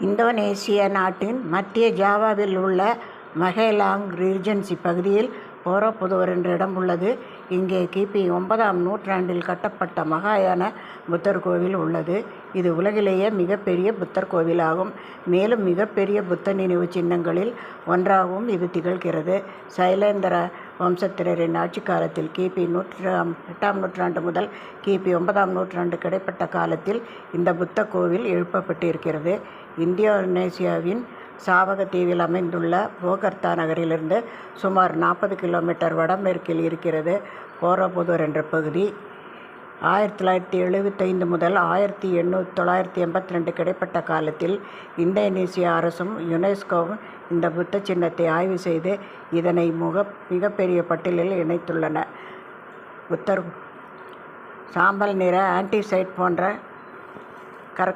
இந்தோனேசிய நாட்டின் மத்திய ஜாவாவில் உள்ள மகேலாங் ரீஜன்சி பகுதியில் போரப்புதுவர் என்ற இடம் உள்ளது. இங்கே கிபி ஒன்பதாம் நூற்றாண்டில் கட்டப்பட்ட மகாயான புத்தர் கோவில் உள்ளது. இது உலகிலேயே மிகப்பெரிய புத்தர் கோவிலாகும். மேலும் மிகப்பெரிய புத்த நினைவு சின்னங்களில் ஒன்றாகவும் இது திகழ்கிறது. சைலேந்திர வம்சத்தினரின் ஆட்சி காலத்தில் கிபி எட்டாம் நூற்றாண்டு முதல் கிபி ஒன்பதாம் நூற்றாண்டு கிடைப்பட்ட காலத்தில் இந்த புத்த கோவில் எழுப்பப்பட்டிருக்கிறது. இந்தியோனேசியாவின் சாவக தீவில் அமைந்துள்ள போகர்த்தா நகரிலிருந்து சுமார் நாற்பது கிலோமீட்டர் வடமேற்கில் இருக்கிறது போரோபுதுர் என்ற பகுதி. ஆயிரத்தி தொள்ளாயிரத்தி எழுபத்தைந்து முதல் ஆயிரத்தி எண்ணூற்றி தொள்ளாயிரத்தி எண்பத்தி ரெண்டு கிடைப்பட்ட காலத்தில் இந்தோனேசிய அரசும் யுனெஸ்கோவும் இந்த புத்த சின்னத்தை ஆய்வு செய்து இதனை முக மிகப்பெரிய பட்டியலில் இணைத்துள்ளன. புத்தர் சாம்பல் நிற ஆன்டிசைட் போன்ற